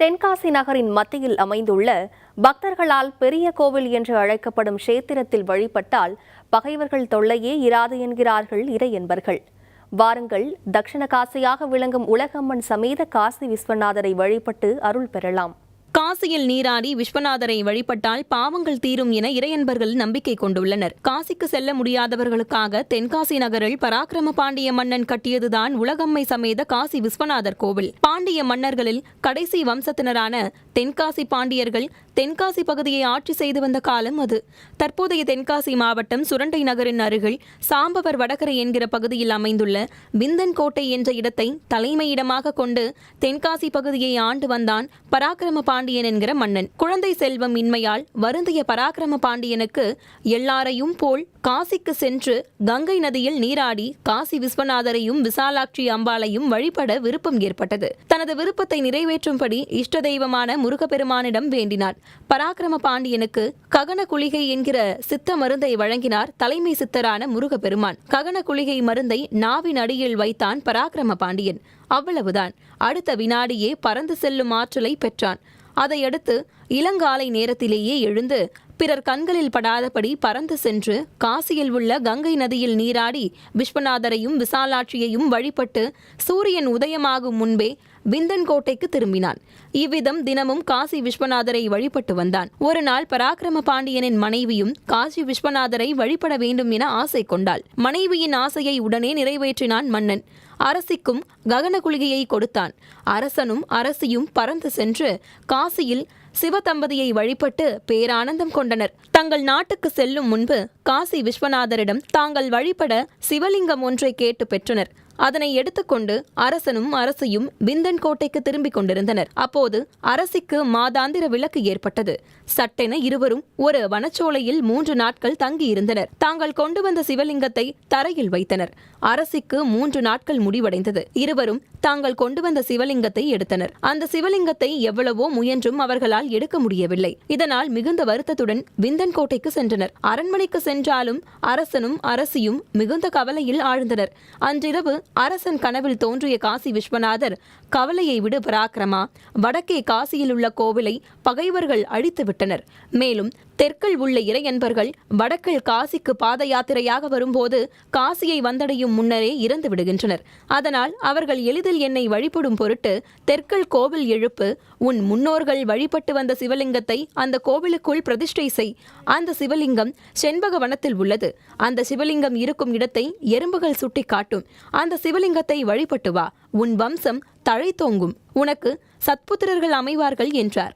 தென்காசி நகரின் மத்தியில் அமைந்துள்ள பக்தர்களால் பெரிய கோவில் என்று அழைக்கப்படும் க்ஷேத்திரத்தில் வழிபட்டால் பகைவர்கள் தொல்லையே இராது என்கிறார்கள் இறையன்பர்கள் வாருங்கள் தட்சிண காசியாக விளங்கும் உலகம்மன் சமேத காசி விஸ்வநாதரை வழிபட்டு அருள் பெறலாம். காசியில் நீராடி விஸ்வநாதரை வழிபட்டால் பாவங்கள் தீரும் என இறையன்பர்கள் நம்பிக்கை கொண்டுள்ளனர். காசிக்கு செல்ல முடியாதவர்களுக்காக தென்காசி நகரில் பராக்கிரம பாண்டிய மன்னன் கட்டியதுதான் உலகம்மை சமேத காசி விஸ்வநாதர் கோவில். பாண்டிய மன்னர்களில் கடைசி வம்சத்தினரான தென்காசி பாண்டியர்கள் தென்காசி பகுதியை ஆட்சி செய்து வந்த காலம் அது. தற்போதைய தென்காசி மாவட்டம் சுரண்டை நகரின் அருகில் சாம்பவர் வடகரை என்கிற பகுதியில் அமைந்துள்ள விந்தன் கோட்டை என்ற இடத்தை தலைமையிடமாக கொண்டு தென்காசி பகுதியை ஆண்டு வந்தான் பராக்கிரம பாண்டியன் பாண்டியன் என்கிற மன்னன். குழந்தை செல்வம் இன்மையால் வருந்திய பராக்கிரம பாண்டியனுக்கு எல்லாரையும் போல் காசிக்கு சென்று கங்கை நதியில் நீராடி காசி விஸ்வநாதரையும் விசாலாட்சி அம்பாளையும் வழிபட விருப்பம் ஏற்பட்டது. தனது விருப்பத்தை நிறைவேற்றும்படி இஷ்ட தெய்வமான முருகப்பெருமானிடம் வேண்டினார். பராக்கிரம பாண்டியனுக்கு ககன குளிகை என்கிற சித்த மருந்தை வழங்கினார் தலைமை சித்தரான முருகப்பெருமான். ககன குளிகை மருந்தை நாவின் அடியில் வைத்தான் பராக்கிரம பாண்டியன். அவ்வளவுதான். அடுத்த வினாடியே பறந்து செல்லும் ஆற்றலை பெற்றான். அதையடுத்து இளங்காலை நேரத்திலேயே எழுந்து பிறர் கண்களில் படாதபடி பறந்து சென்று காசியில் உள்ள கங்கை நதியில் நீராடி விஸ்வநாதரையும் விசாலாட்சியையும் வழிபட்டு சூரியன் உதயமாகும் முன்பே விந்தன் கோட்டைக்கு திரும்பினான். இவ்விதம் தினமும் காசி விஸ்வநாதரை வழிபட்டு வந்தான். ஒரு நாள் பராக்கிரம பாண்டியனின் மனைவியும் காசி விஸ்வநாதரை வழிபட வேண்டும் என ஆசை கொண்டாள். மனைவியின் ஆசையை உடனே நிறைவேற்றினான் மன்னன். அரசிக்கும் ககன குளிகையை கொடுத்தான். அரசனும் அரசியும் பறந்து சென்று காசியில் சிவதம்பதியை வழிபட்டு பேரானந்தம் கொண்டனர். தங்கள் நாட்டுக்கு செல்லும் முன்பு காசி விஸ்வநாதரிடம் தாங்கள் வழிபட சிவலிங்கம் ஒன்றை கேட்டு பெற்றனர். அதனை எடுத்துக்கொண்டு அரசனும் அரசியும் பிந்தன் கோட்டைக்கு திரும்பிக் கொண்டிருந்தனர். அப்போது அரசிக்கு மாதாந்திர விளக்கு ஏற்பட்டது. சட்டென இருவரும் ஒரு வனச்சோலையில் மூன்று நாட்கள் தங்கியிருந்தனர். தாங்கள் கொண்டு வந்த சிவலிங்கத்தை தரையில் வைத்தனர். அரசிக்கு மூன்று நாட்கள் முடிவடைந்தது. இருவரும் தாங்கள் கொண்டு வந்த சிவலிங்கத்தை எடுத்தனர். அந்த சிவலிங்கத்தை எவ்வளவோ முயன்றும் அவர்களால் எடுக்க முடியவில்லை. இதனால் மிகுந்த வருத்தத்துடன் விந்தன் கோட்டைக்கு சென்றனர். அரண்மனைக்கு சென்றாலும் அரசனும் அரசியும் மிகுந்த கவலையில் ஆழ்ந்தனர். அன்றிரவு அரசன் கனவில் தோன்றிய காசி விஸ்வநாதர் கவலையை விடு பராக்கிரமா வடக்கே காசியில் உள்ள கோவிலை பகைவர்கள் அழித்து விட்டனர் மேலும் தெற்கில் உள்ள இறையன்பர்கள் வடக்கில் காசிக்கு பாத யாத்திரையாக வரும்போது காசியை வந்தடையும் முன்னரே இறந்து விடுகின்றனர். அதனால் அவர்கள் எளிதில் என்னை வழிபடும் பொருட்டு தெற்கில் கோவில் எழுப்பு உன் முன்னோர்கள் வழிபட்டு வந்த சிவலிங்கத்தை அந்த கோவிலுக்குள் பிரதிஷ்டை செய். அந்த சிவலிங்கம் செண்பக வனத்தில் உள்ளது. அந்த சிவலிங்கம் இருக்கும் இடத்தை எறும்புகள் சுட்டி காட்டும் அந்த சிவலிங்கத்தை வழிபட்டு வா. உன் வம்சம் தழைத்தோங்கும். உனக்கு சத்புத்திரர்கள் அமைவார்கள் என்றார்.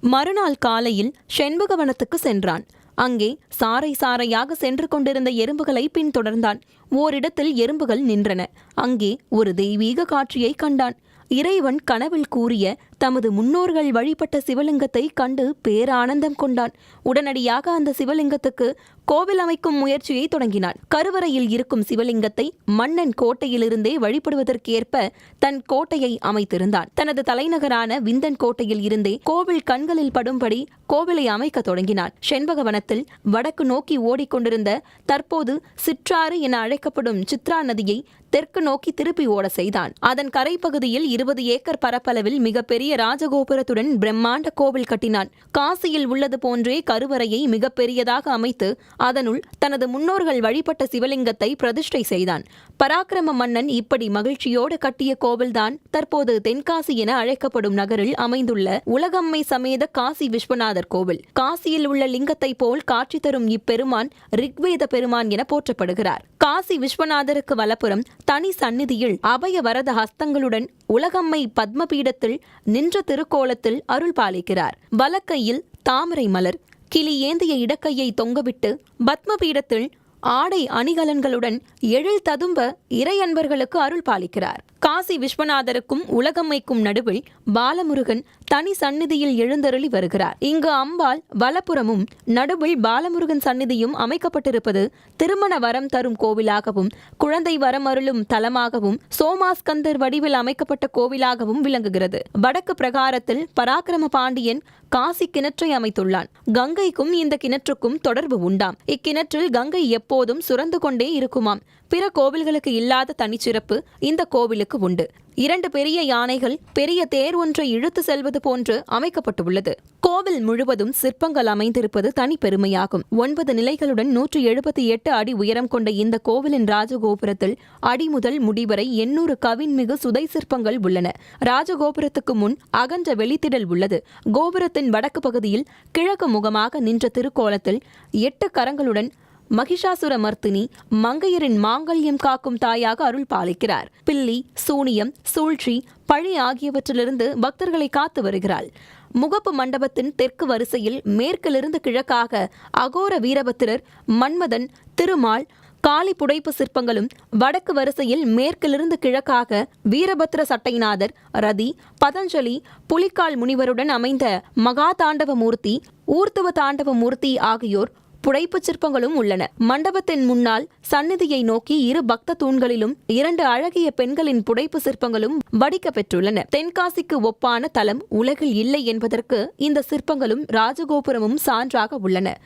மறுநாள் காலையில் செண்பகவனத்துக்கு சென்றான். அங்கே சாறை சாறையாக சென்று கொண்டிருந்த எறும்புகளை பின்தொடர்ந்தான். ஓரிடத்தில் எறும்புகள் நின்றன. அங்கே ஒரு தெய்வீக காட்சியை கண்டான். இறைவன் கனவில் கூறிய தமது முன்னோர்கள் வழிபட்ட சிவலிங்கத்தை கண்டு பேரானந்தம் கொண்டான். உடனடியாக அந்த சிவலிங்கத்துக்கு கோவில் அமைக்கும் முயற்சியை தொடங்கினான். கருவறையில் இருக்கும் சிவலிங்கத்தை மன்னன் கோட்டையிலிருந்தே வழிபடுவதற்கேற்ப தன் கோட்டையை அமைத்திருந்தான். தனது தலைநகரான விந்தன் கோட்டையில் இருந்தே கோவில் கண்களில் படும்படி கோவிலை அமைக்க தொடங்கினான். செண்பகவனத்தில் வடக்கு நோக்கி ஓடிக்கொண்டிருந்த தற்போது சிற்றாறு என அழைக்கப்படும் சித்ரா நதியை தெற்கு நோக்கி திருப்பி ஓட செய்தான். அதன் கரைப்பகுதியில் இருபது ஏக்கர் பரப்பளவில் மிகப்பெரிய ராஜகோபுரத்துடன் பிரம்மாண்ட கோவில் கட்டினான். காசியில் உள்ளது போன்றே கருவறையை மிகப்பெரியதாக அமைத்து அதனுள் தனது முன்னோர்கள் வழிபட்ட சிவலிங்கத்தை பிரதிஷ்டை செய்தான். பராக்கிரம மன்னன் இப்படி மகிழ்ச்சியோடு கட்டிய கோவில்தான் தற்போது தென்காசி என அழைக்கப்படும் நகரில் அமைந்துள்ள உலகம்மை சமேத காசி விஸ்வநாதர் கோவில். காசியில் உள்ள லிங்கத்தை போல் காட்சி தரும் இப்பெருமான் ரிக்வேத பெருமான் என போற்றப்படுகிறார். காசி விஸ்வநாதருக்கு வலப்புறம் தனி சந்நிதியில் அபய வரத ஹஸ்தங்களுடன் உலகம்மை பத்மபீடத்தில் நின்ற திருக்கோலத்தில் அருள் பாலிக்கிறார். வலக்கையில் தாமரை மலர் கிளி ஏந்திய இடக்கையை தொங்கவிட்டு பத்மபீடத்தில் ஆடை அணிகலன்களுடன் எழில் ததும்ப இறையன்பர்களுக்கு அருள் பாலிக்கிறார். காசி விஸ்வநாதருக்கும் உலகம்மைக்கும் நடுவில் பாலமுருகன் தனி சந்நிதியில் எழுந்தருளி வருகிறார். இங்கு அம்பாள் வலப்புறமும் நடுவில் பாலமுருகன் சந்நிதியும் அமைக்கப்பட்டிருப்பது திருமண வரம் தரும் கோவிலாகவும் குழந்தை வரம் அருளும் தலமாகவும் சோமாஸ்கந்தர் வடிவில் அமைக்கப்பட்ட கோவிலாகவும் விளங்குகிறது. வடக்கு பிரகாரத்தில் பராக்கிரம பாண்டியன் காசி கிணற்றை அமைத்துள்ளான். கங்கைக்கும் இந்த கிணற்றுக்கும் தொடர்பு உண்டாம். இக்கிணற்றில் கங்கை எப்போதும் சுரந்து கொண்டே இருக்குமாம். பிற கோவில்களுக்கு இல்லாத தனிச்சிறப்பு இந்த கோவிலுக்கு உண்டு. இரண்டு பெரிய யானைகள் பெரிய தேர் ஒன்றை இழுத்து செல்வது போன்று அமைக்கப்பட்டுள்ளது. கோவில் முழுவதும் சிற்பங்கள் அமைந்திருப்பது தனிப்பெருமையாகும். ஒன்பது நிலைகளுடன் நூற்றி எழுபத்தி எட்டு அடி உயரம் கொண்ட இந்த கோவிலின் ராஜகோபுரத்தில் அடி முதல் முடிவரை எண்ணூறு கவின்மிகு சுதை சிற்பங்கள் உள்ளன. ராஜகோபுரத்துக்கு முன் அகன்ற வெளித்திடல் உள்ளது. கோபுரத்தின் வடக்கு பகுதியில் கிழக்கு முகமாக நின்ற திருக்கோலத்தில் எட்டு கரங்களுடன் மகிஷாசுர மர்த்தினி மங்கையரின் மாங்கல்யம் காக்கும் தாயாக அருள் பாலிக்கிறார் பில்லி சூனியம் சூழ்ச்சி பழி ஆகியவற்றிலிருந்து பக்தர்களை காத்து வருகிறாள். முகப்பு மண்டபத்தின் தெற்கு வரிசையில் மேற்கிலிருந்து கிழக்காக அகோர வீரபத்திரர் மன்மதன் திருமால் காளி புடைப்பு சிற்பங்களும் வடக்கு வரிசையில் மேற்கிலிருந்து கிழக்காக வீரபத்ர சட்டைநாதர் ரதி பதஞ்சலி புலிக்கால் முனிவருடன் அமைந்த மகா தாண்டவ மூர்த்தி ஊர்த்துவ தாண்டவ மூர்த்தி ஆகியோர் புடைப்புச் சிற்பங்களும் உள்ளன. மண்டபத்தின் முன்னால் சந்நிதியை நோக்கி இரு பக்த தூண்களிலும் இரண்டு அழகிய பெண்களின் புடைப்பு சிற்பங்களும் வடிக்க பெற்றுள்ளன. தென்காசிக்கு ஒப்பான தலம் உலகில் இல்லை என்பதற்கு இந்த சிற்பங்களும் ராஜகோபுரமும் சான்றாக உள்ளன.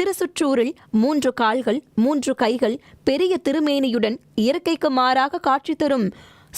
திருசுற்றூரில் மூன்று கால்கள் மூன்று கைகள் பெரிய திருமேனியுடன் இயற்கைக்கு மாறாக காட்சி தரும்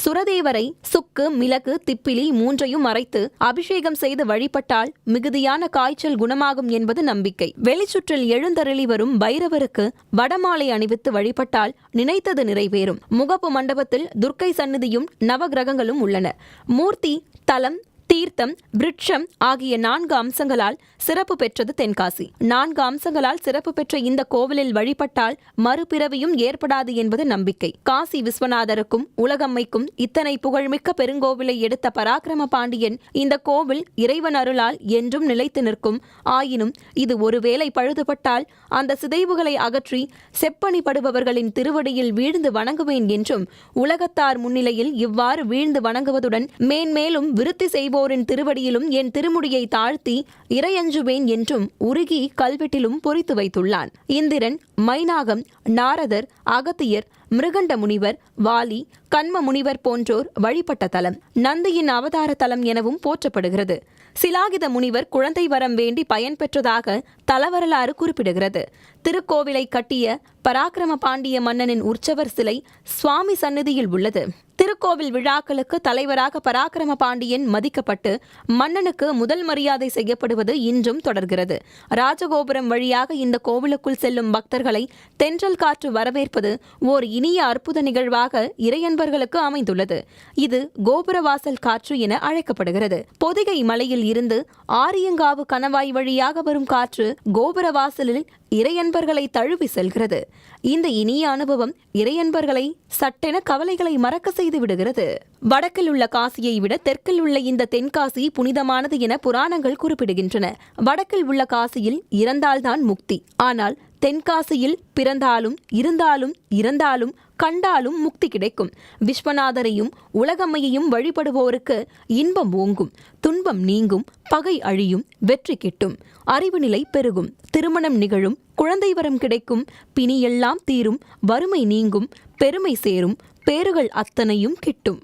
சுரதேவரை சுக்கு மிளகு திப்பிலி மூன்றையும் அரைத்து அபிஷேகம் செய்து வழிபட்டால் மிகுதியான காய்ச்சல் குணமாகும் என்பது நம்பிக்கை. வெளிச்சுற்றில் எழுந்தருளி வரும் பைரவருக்கு வடமாலை அணிவித்து வழிபட்டால் நினைத்தது நிறைவேறும். முகப்பு மண்டபத்தில் துர்க்கை சந்நிதியும் நவகிரகங்களும் உள்ளன. மூர்த்தி தலம் தீர்த்தம் விருட்சம் ஆகிய நான்கு அம்சங்களால் சிறப்பு பெற்றது தென்காசி. நான்கு அம்சங்களால் சிறப்பு பெற்ற இந்த கோவிலில் வழிபட்டால் மறுபிறவியும் ஏற்படாது என்பது நம்பிக்கை. காசி விஸ்வநாதருக்கும் உலகம்மைக்கும் இத்தனை புகழ்மிக்க பெருங்கோவிலை எடுத்த பராக்கிரம பாண்டியன் இந்த கோவில் இறைவன் அருளால் என்றும் நிலைத்து நிற்கும். ஆயினும் இது ஒருவேளை பழுதுபட்டால் அந்த சிதைவுகளை அகற்றி செப்பணிப்படுபவர்களின் திருவடியில் வீழ்ந்து வணங்குவேன் என்றும் உலகத்தார் முன்னிலையில் இவ்வாறு வீழ்ந்து வணங்குவதுடன் மேன்மேலும் விருத்தி செய்வோர் செய்வோரின் திருவடியிலும் என் திருமுடியை தாழ்த்தி இறையஞ்சுவேன் என்றும் உருகி கல்வெட்டிலும் பொறித்து வைத்துள்ளான். இந்திரன் மைனாகம் நாரதர் அகத்தியர் மிருகண்ட முனிவர் வாலி கண்ம முனிவர் போன்றோர் வழிபட்ட தலம். நந்தியின் அவதார தலம் எனவும் போற்றப்படுகிறது. சிலாகித முனிவர் குழந்தை வரம் வேண்டி பயன்பெற்றதாக தலவரலாறு குறிப்பிடுகிறது. திருக்கோவிலை கட்டிய பராக்கிரம பாண்டிய மன்னனின் உற்சவர் சிலை சுவாமி சந்நிதியில் உள்ளது. திருக்கோவில் விழாக்களுக்கு தலைவராக பராக்கிரம பாண்டியன் மதிக்கப்பட்டு மன்னனுக்கு முதல் மரியாதை செய்யப்படுவது இன்றும் தொடர்கிறது. ராஜகோபுரம் வழியாக இந்த கோவிலுக்குள் செல்லும் பக்தர்களை தென்றல் காற்று வரவேற்பது ஓர் இனிய அற்புத நிகழ்வாக இறையன்பர்களுக்கு அமைந்துள்ளது. இது கோபுரவாசல் காற்று என அழைக்கப்படுகிறது. பொதிகை மலையில் இருந்து ஆரியங்காவு கணவாய் வழியாக வரும் காற்று கோபுரவாசலில் இறையன்பர்களை தழுவி செல்கிறது. இந்த இனிய அனுபவம் இறையன்பர்களை சட்டென கவலைகளை மறக்க செய்து விடுகிறது. வடக்கில் உள்ள காசியை விட தெற்கில் உள்ள இந்த தென்காசி புனிதமானது என புராணங்கள் குறிப்பிடுகின்றன. வடக்கில் உள்ள காசியில் இறந்தால்தான் முக்தி. ஆனால் தென்காசியில் பிறந்தாலும் இருந்தாலும் இறந்தாலும் கண்டாலும் முக்தி கிடைக்கும். விஸ்வநாதரையும் உலகம்மையையும் வழிபடுவோருக்கு இன்பம் ஓங்கும். துன்பம் நீங்கும் பகை அழியும் வெற்றி கிட்டும். அறிவு நிலை பெருகும் திருமணம் நிகழும் குழந்தை வரம் கிடைக்கும். பிணியெல்லாம் தீரும் வறுமை நீங்கும் பெருமை சேரும் பேறுகள் அத்தனையும் கிட்டும்.